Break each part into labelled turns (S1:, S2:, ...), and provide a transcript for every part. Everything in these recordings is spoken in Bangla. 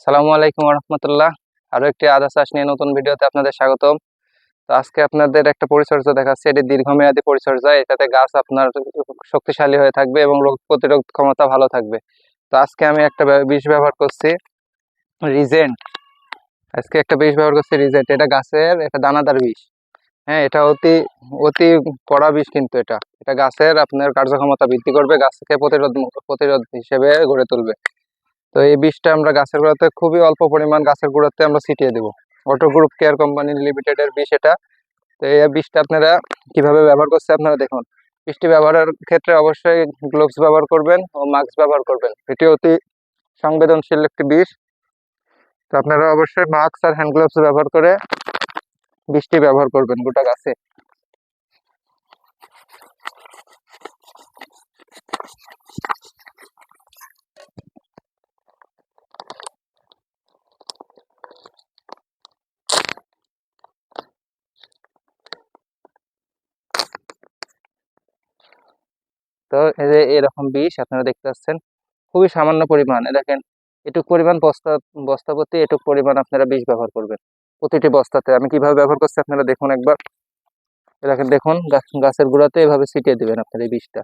S1: সালামু আলাইকুম রহমতুল্লাহ আরও একটি আদা চাষ নিয়ে নতুন ভিডিওতে আপনাদের স্বাগতম। তো আজকে আপনাদের একটা পরিচর্যা দেখাচ্ছি। এটি দীর্ঘমেয়াদী পরিচর্যা। এটাতে গাছ আপনার শক্তিশালী হয়ে থাকবে এবং রোগ প্রতিরোধ ক্ষমতা ভালো থাকবে। তো আজকে আমি একটা বিষ ব্যবহার করছি। রিজেন্ট। আজকে একটা বিষ ব্যবহার করছি রিজেন্ট। এটা গাছের একটা দানাদার বিষ। হ্যাঁ এটা অতি অতি কড়া বিষ কিন্তু এটা। এটা গাছের আপনার কার্যক্ষমতা বৃদ্ধি করবে, গাছকে প্রতিরোধ প্রতিরোধ হিসেবে গড়ে তুলবে। তো এই বীজটা আমরা গাছের গোড়াতে খুবই অল্প পরিমাণ গাছের গোড়াতে আমরা ছিটিয়ে দেবো। অটো গ্রুপ কেয়ার কোম্পানি লিমিটেডের বীজ এটা। তো এই বীজটা আপনারা কীভাবে ব্যবহার করছে আপনারা দেখুন। বৃষ্টি ব্যবহারের ক্ষেত্রে অবশ্যই গ্লোভস ব্যবহার করবেন ও মাস্ক ব্যবহার করবেন। এটি অতি সংবেদনশীল একটি বিষ তো আপনারা অবশ্যই মাস্ক আর হ্যান্ড গ্লোভস ব্যবহার করে বীজটি ব্যবহার করবেন গোটা গাছে। তো এই যে এরকম বিষ আপনারা দেখতে পাচ্ছেন, খুবই সামান্য পরিমাণ। দেখেন, এটুক পরিমাণ বস্তা বস্তা প্রতি এটুক পরিমাণ আপনারা বিষ ব্যবহার করবেন প্রতিটি বস্তাতে। আমি কীভাবে ব্যবহার করছি আপনারা দেখুন একবার। দেখেন, দেখুন গাছ- গাছের গোড়াতে এভাবে ছিটিয়ে দিবেন আপনার এই বিষটা।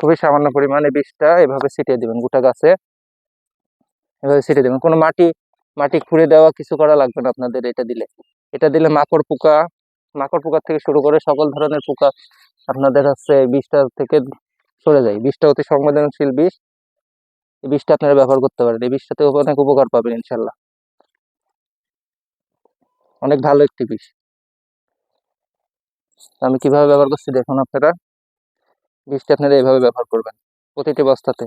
S1: খুবই সামান্য পরিমাণে বিষটা এভাবে ছিটিয়ে দিবেন, গোটা গাছে এভাবে ছিটিয়ে দিবেন। কোনো মাটি মাটি খুঁড়ে দেওয়া কিছু করা লাগবে না আপনাদের এটা দিলে। এটা দিলে মাকড় পোকা মাকড় পোকা থেকে শুরু করে সকল ধরনের পোকা আপনাদের হচ্ছে এই বিষটা থেকে সরে যায়। বিষটা অতি সংবেদনশীল বিষ। এই বিষটা আপনারা ব্যবহার করতে পারেন। এই বিষটাতে অনেক উপকার পাবেন ইনশাল্লাহ অনেক ভালো একটি বিষ। আমি কীভাবে ব্যবহার করছি দেখুন আপনারা। বিষটা আপনারা এইভাবে ব্যবহার করবেন প্রতিটি বস্তাতে।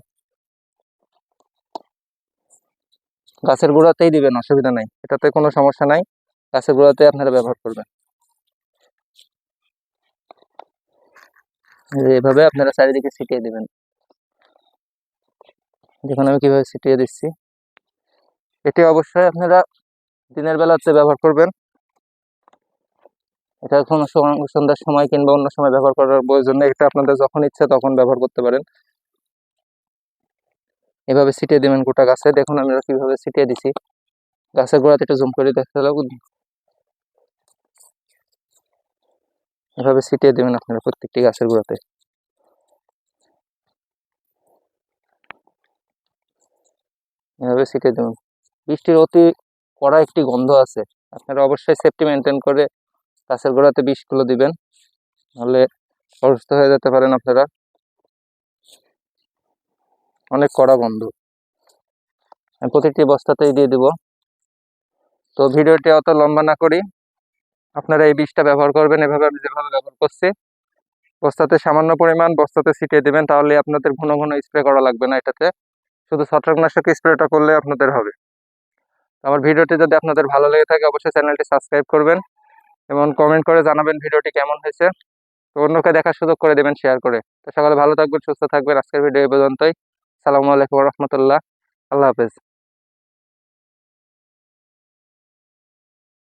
S1: গাছের গোড়াতেই দিবেন, অসুবিধা নাই। এটাতে কোনো সমস্যা নাই। গাছের গোড়াতে আপনারা ব্যবহার করবেন এই যে এভাবে আপনারা চারিদিকে ছিটিয়ে দেবেন। দেখুন আমি কীভাবে ছিটিয়ে দিচ্ছি। এটি অবশ্যই আপনারা দিনের বেলাতে ব্যবহার করবেন। এটা কোনো সন্ধ্যার সময় কিংবা অন্য সময় ব্যবহার করার প্রয়োজন নেই। এটা আপনাদের যখন ইচ্ছে তখন ব্যবহার করতে পারেন। এভাবে ছিটিয়ে দিবেন গোটা গাছে। দেখুন আমরা কীভাবে ছিটিয়ে দিছি গাছের গোড়াতে একটু জুম করে দেখতে এভাবে ছিটিয়ে দিবেন আপনারা প্রত্যেকটি গাছের গোড়াতে। এভাবে ছিটিয়ে দেবেন। বৃষ্টির অতি কড়া একটি গন্ধ আছে। আপনারা অবশ্যই সেফটি মেনটেন করে গাছের গোড়াতে বিষগুলো দিবেন। নাহলে অসুস্থ হয়ে যেতে পারেন আপনারা। অনেক কড়া গন্ধ। প্রতিটি বস্তাতেই দিয়ে দিব। তো ভিডিওটি অত লম্বা না করি। আপনারা এই বিষটা ব্যবহার করবেন, এভাবে আমি যেভাবে ব্যবহার করছি। বস্তাতে সামান্য পরিমাণ বস্তাতে ছিটিয়ে দেবেন, তাহলে আপনাদের ঘন ঘন স্প্রে করা লাগবে না এটাতে। শুধু ছত্রাকনাশক স্প্রেটা করলে আপনাদের হবে। আমার ভিডিওটি যদি আপনাদের ভালো লেগে থাকে, অবশ্যই চ্যানেলটি সাবস্ক্রাইব করবেন এবং কমেন্ট করে জানাবেন ভিডিওটি কেমন হয়েছে। তো অন্যকে দেখার সুযোগ করে দেবেন শেয়ার করে। তো সকালে ভালো থাকবেন, সুস্থ থাকবেন। আজকের ভিডিও এই পর্যন্তই। সালামু আলাইকুম রহমতুল্লাহ। আল্লাহ হাফেজ।